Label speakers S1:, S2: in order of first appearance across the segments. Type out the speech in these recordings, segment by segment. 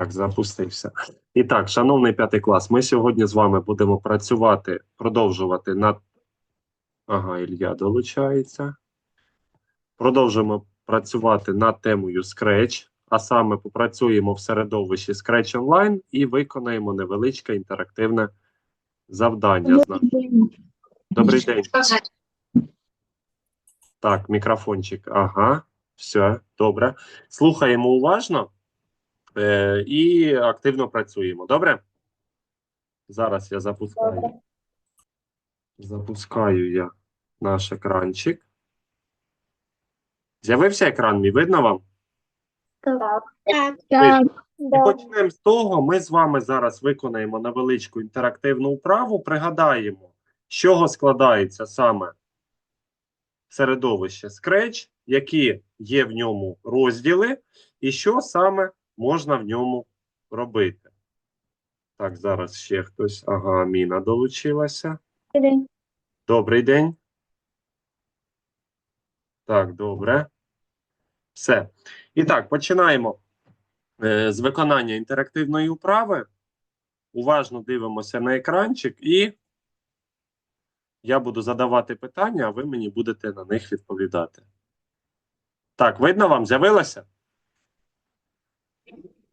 S1: Так, запустився. І так, шановний п'ятий клас, ми сьогодні з вами будемо працювати, продовжувати над. Ага, Ілля долучається. Продовжуємо працювати над темою Scratch, а саме попрацюємо в середовищі Scratch Online і виконаємо невеличке інтерактивне завдання. Добрий день. Так, мікрофончик. Ага, все, добре. Слухаємо уважно е, і активно працюємо. Добре? Зараз я запускаю. Запускаю я наш екранчик. З'явився екран, мій видно вам?
S2: Так.
S3: Так,
S1: І почнемо з того, ми з вами зараз виконаємо невеличку інтерактивну вправу, пригадаємо, з чого складається саме середовище Scratch, які є в ньому розділи, і що саме можна в ньому робити. Так, зараз ще хтось. Ага, Міна долучилася. Добрий день. Добрий день. Так, добре. Все. І так, починаємо е, з виконання інтерактивної вправи. Уважно дивимося на екранчик, і я буду задавати питання, а ви мені будете на них відповідати. Так, видно вам? З'явилося?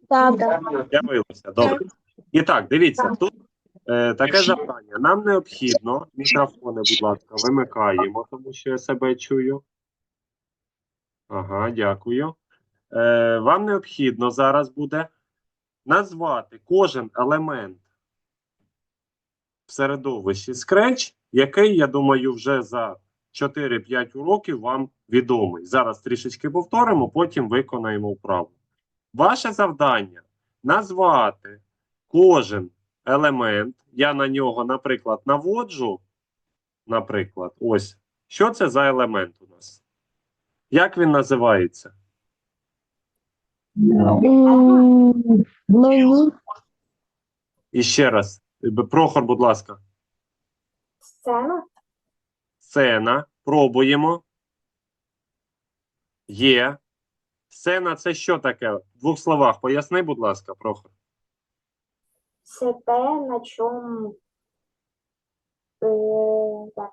S3: Так,
S1: З'явилося. Добре. І так, дивіться, тут е, таке завдання. Нам необхідно, мікрофони, будь ласка, вимикаємо, тому що я себе чую. Ага, дякую. Е, вам необхідно зараз буде назвати кожен елемент в середовищі Scratch, який, я думаю, вже за 4-5 уроків вам відомий. Зараз трішечки повторимо, потім виконаємо вправу. Ваше завдання назвати кожен елемент. Я на нього, наприклад, наводжу. Наприклад, ось. Що це за елемент у нас? Як він називається?
S3: М,
S1: І ще раз. Прохор, будь ласка.
S2: Сцена.
S1: Сцена. Пробуємо. Є. Сцена це що таке? В двох словах поясни, будь ласка, Прохор.
S2: Це те, на чому е, так,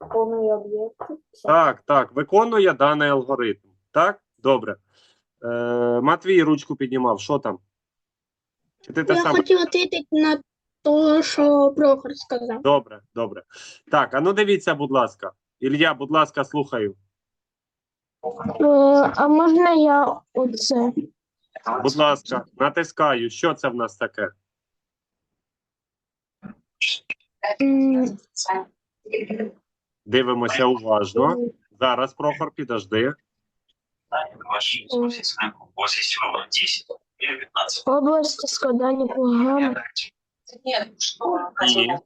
S2: виконує об'єкти.
S1: Так, так, виконує даний алгоритм. Так? Добре. Е, Матвій ручку піднімав. Що там? Чи ти те
S3: я
S1: саме?
S3: хотів відповідати на те, що Прохор сказав.
S1: Добре, добре. Так, а ну дивіться, будь ласка. Ілля, будь ласка, слухаю.
S3: Е, А можна я оце?
S1: Будь ласка, натискаю. Що це в нас таке? Дивимося уважно. Зараз, Прохор, підожди.
S4: У вас есть ровно 10 или 15.
S3: Область складання програми.
S1: Ні.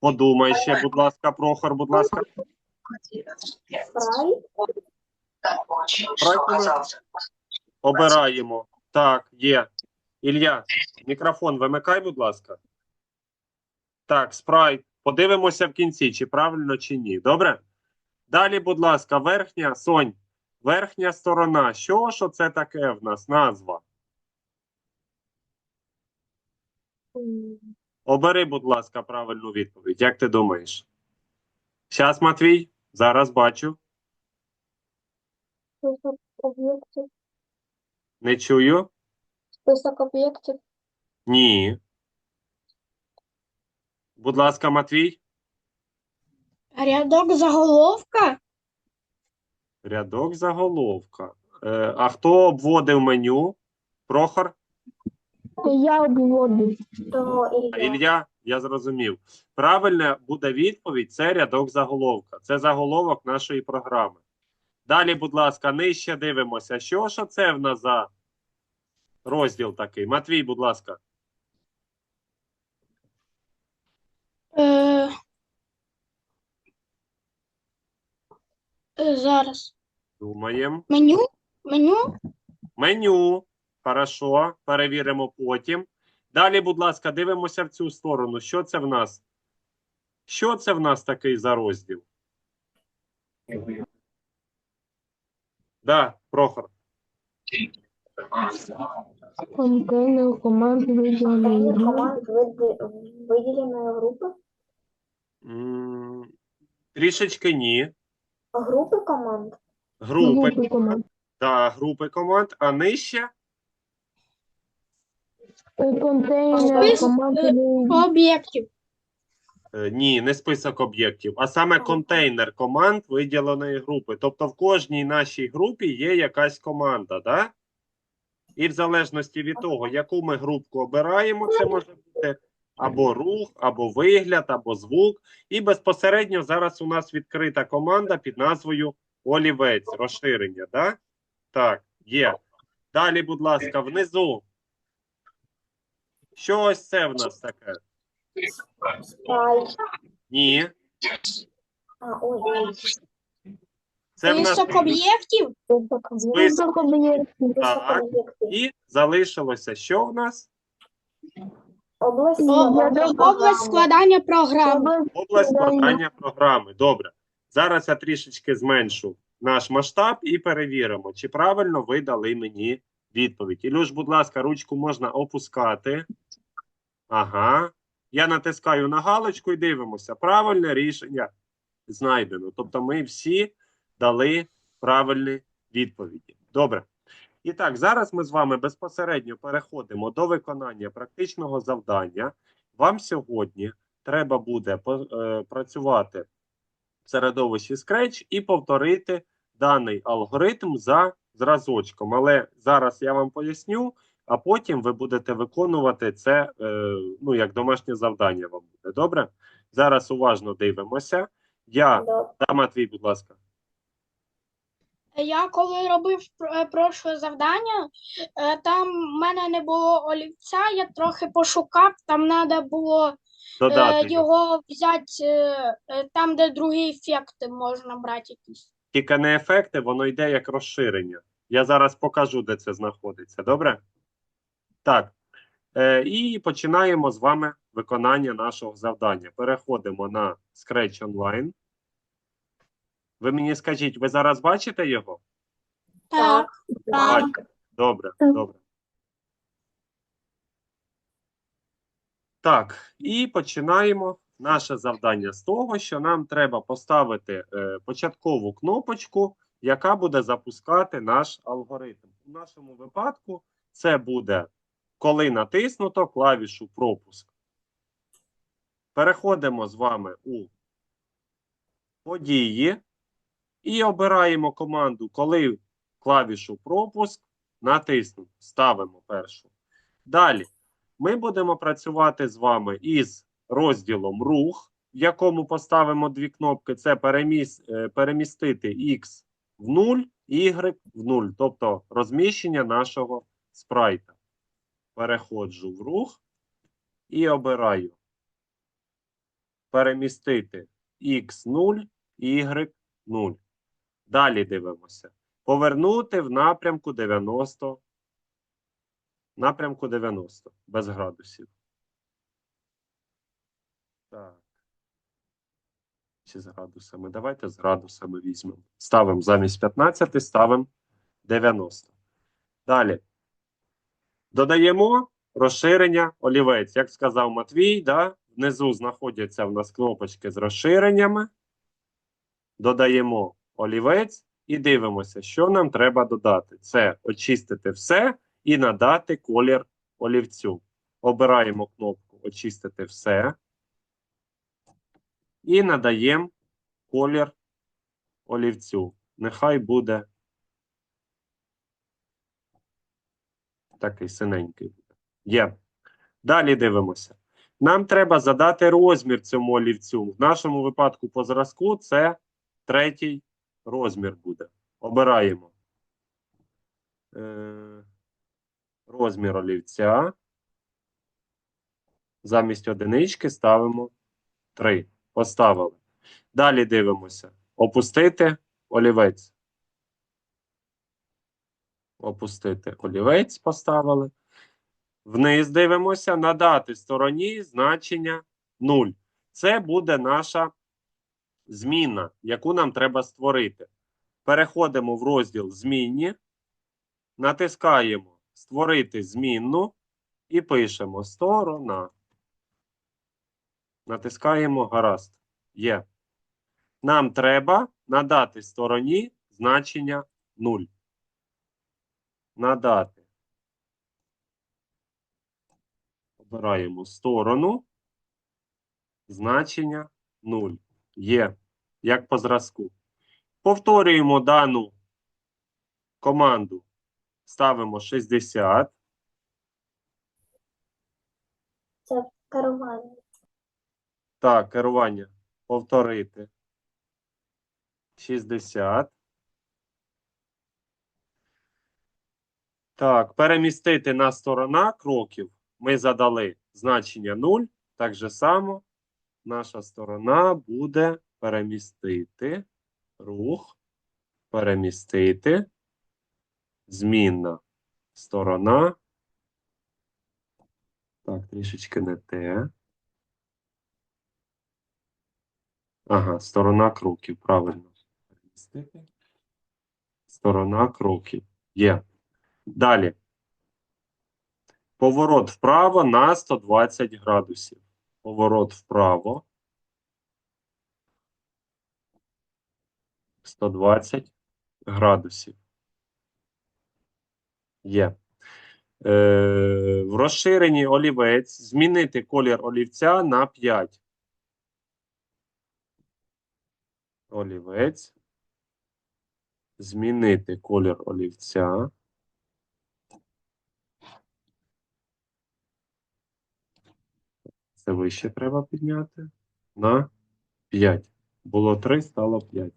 S1: Подумай ще, будь ласка, Прохор, будь ласка. Правильно. Обираємо. Так, є. Ілля, мікрофон вимикай, будь ласка. Так, спрайт. Подивимося в кінці, чи правильно, чи ні. Добре? Далі, будь ласка, верхня, Сонь, верхня сторона. Що ж це таке в нас? Назва. Обери, будь ласка, правильну відповідь. Як ти думаєш? Щас, Матвій, зараз бачу.
S3: Список об'єктів.
S1: Не чую.
S3: Список об'єктів.
S1: Ні. Будь ласка, Матвій.
S3: Рядок заголовка.
S1: Рядок заголовка. Е, а хто обводив меню? Прохор?
S3: Я обводу.
S2: То Ілля.
S1: Ілля, я зрозумів. Правильна буде відповідь: це рядок заголовка. Це заголовок нашої програми. Далі, будь ласка, нижче дивимося. Що ж це в нас за розділ такий? Матвій, будь ласка.
S3: Е, е, зараз.
S1: Думаємо.
S3: Меню? Меню?
S1: Меню. Хорошо. Перевіримо потім. Далі, будь ласка, дивимося в цю сторону. Що це в нас? Що це в нас такий за розділ? Да, Прохор.
S3: Контейнер команд виділеної
S2: Контейнер
S3: групи.
S2: команд виділеної.
S1: М, Трішечки ні.
S2: Групи команд.
S1: Групи,
S3: Групи команд.
S1: да, групи команд, а нижче
S3: Контейнер
S2: Спис-
S3: команд
S2: е,
S3: Об'єктів.
S1: Е, Ні, не список об'єктів, а саме контейнер команд виділеної групи. Тобто в кожній нашій групі є якась команда, да? І в залежності від того, яку ми групку обираємо, це може бути або рух, або вигляд, або звук. І безпосередньо зараз у нас відкрита команда під назвою Олівець, розширення, да? Так, є. Далі, будь ласка, внизу. Що ось це в нас таке? Ні.
S2: А, ой.
S1: Це в нас
S3: Список об'єктів.
S1: список
S3: об'єктів.
S1: Так. і залишилося що в нас?
S2: Область складання
S3: Область
S2: програми.
S3: складання програм.
S1: Область
S3: Складання.
S1: складання програми. Добре. Зараз я трішечки зменшу наш масштаб і перевіримо, чи правильно ви дали мені відповідь. Ілюш, будь ласка, ручку можна опускати. Ага. Я натискаю на галочку і дивимося. Правильне рішення знайдено. Тобто ми всі дали правильні відповіді. Добре. І так, зараз ми з вами безпосередньо переходимо до виконання практичного завдання. Вам сьогодні треба буде е, працювати в середовищі Scratch і повторити даний алгоритм за зразочком. Але зараз я вам поясню, а потім ви будете виконувати це е, ну, як домашнє завдання вам буде. Добре? Зараз уважно дивимося. Я да, Матвій, будь ласка.
S3: Я коли робив е, прошле завдання, е, там в мене не було олівця, я трохи пошукав, там треба було
S1: Додати.
S3: його взяти там, де другі ефекти можна брати якісь.
S1: Тільки не ефекти, воно йде як розширення. Я зараз покажу, де це знаходиться. Добре? Так. Е, і починаємо з вами виконання нашого завдання. Переходимо на Scratch Online. Ви мені скажіть, ви зараз бачите його?
S3: Так, так.
S1: Бачите. Добре,
S3: Так.
S1: добре. Так, і починаємо наше завдання з того, що нам треба поставити е, початкову кнопочку, яка буде запускати наш алгоритм. У нашому випадку це буде, коли натиснуто клавішу пропуск. Переходимо з вами у події і обираємо команду, коли клавішу пропуск натиснуто. Ставимо першу. Далі ми будемо працювати з вами із розділом рух, в якому поставимо дві кнопки: це переміс, е, перемістити X в 0, Y в 0, тобто розміщення нашого спрайта. Переходжу в рух і обираю перемістити X 0, Y 0. Далі дивимося. Повернути в напрямку 90. Напрямку 90 без градусів. Так. Чи з градусами? Давайте з градусами візьмемо. Ставимо замість 15, ставимо 90. Далі. Додаємо розширення олівець. Як сказав Матвій, да? внизу знаходяться в нас кнопочки з розширеннями. Додаємо олівець і дивимося, що нам треба додати. Це очистити все і надати колір олівцю. Обираємо кнопку Очистити все. І надаємо колір олівцю. Нехай буде такий синенький. буде. Є. Далі дивимося. Нам треба задати розмір цьому олівцю. В нашому випадку по зразку це третій розмір буде. Обираємо. Е, розмір олівця. Замість одинички ставимо 3. Поставили. Далі дивимося. Опустити олівець. Опустити олівець поставили. Вниз дивимося. Надати стороні значення 0. Це буде наша зміна, яку нам треба створити. Переходимо в розділ змінні. натискаємо Створити змінну і пишемо сторона. Натискаємо гаразд. Є. Нам треба надати стороні значення 0. Надати. Обираємо сторону. Значення 0. Є. Як по зразку. Повторюємо дану команду. Ставимо 60.
S2: Це керування.
S1: Так, керування. Повторити. 60. Так, перемістити на сторона кроків. Ми задали значення 0. Так же само наша сторона буде перемістити рух, перемістити, змінна сторона. Так, трішечки не те. Ага, сторона кроків, правильно. Перемістити. Сторона кроків. Є. Далі. Поворот вправо на 120 градусів. Поворот вправо. 120 градусів. Є. Е, в розширенні олівець змінити колір олівця на 5. Олівець. Змінити колір олівця. Це вище треба підняти. На 5. Було 3, стало 5.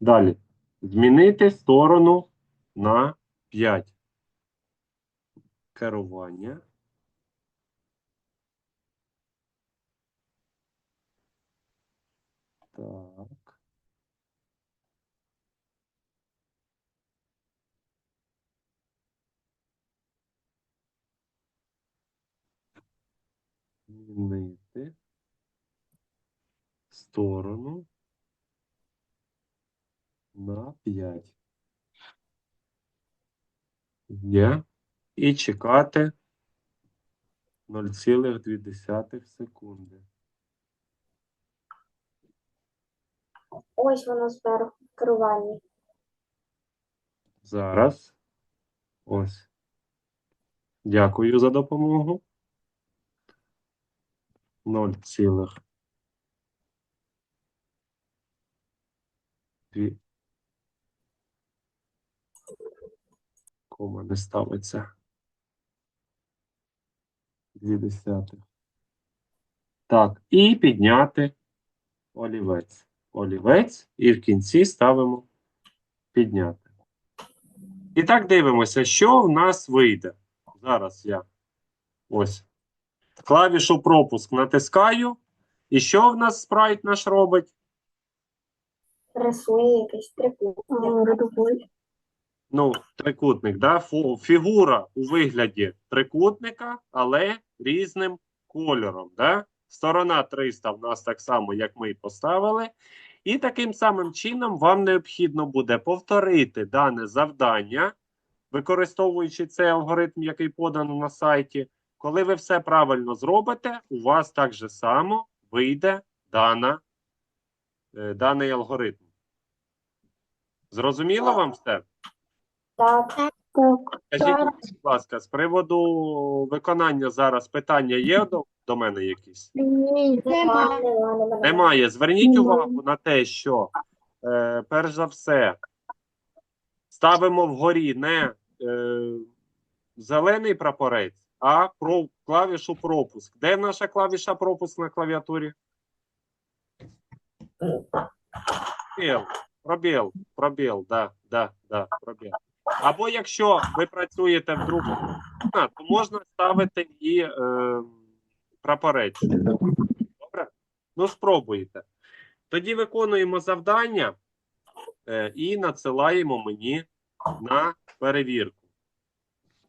S1: Далі. Змінити сторону на 5. Керування. Так. Змінити сторону на 5. Є. І чекати 0,2 секунди.
S2: Ось воно зверху в керуванні.
S1: Зараз. Ось. Дякую за допомогу. 0, цілих. Дві. Кома не ставиться. Дві десятих. Так, і підняти олівець. Олівець, і в кінці ставимо підняти. І так дивимося, що в нас вийде. Зараз я ось клавішу пропуск натискаю. І що в нас спрайт наш робить?
S2: Рисує якийсь трикутник.
S1: Ну, трикутник, да? Фу- фігура у вигляді трикутника, але різним кольором. Да? Сторона 300 в нас так само, як ми і поставили. І таким самим чином вам необхідно буде повторити дане завдання, використовуючи цей алгоритм, який подано на сайті. Коли ви все правильно зробите, у вас так же само вийде дана, е, даний алгоритм. Зрозуміло вам все?
S2: Так.
S1: Скажіть, будь ласка, з приводу виконання зараз питання є до, до мене якісь?
S2: Нема, нема, нема.
S1: Немає. Зверніть увагу на те, що е, перш за все ставимо вгорі не е, зелений прапорець, а про, клавішу пропуск. Де наша клавіша пропуск на клавіатурі? Пробіл, пробіл, пробіл, да, да, да, пробіл. Або якщо ви працюєте в другому, то можна ставити і е, прапорець. Добре? Ну, спробуйте. Тоді виконуємо завдання е, і надсилаємо мені на перевірку.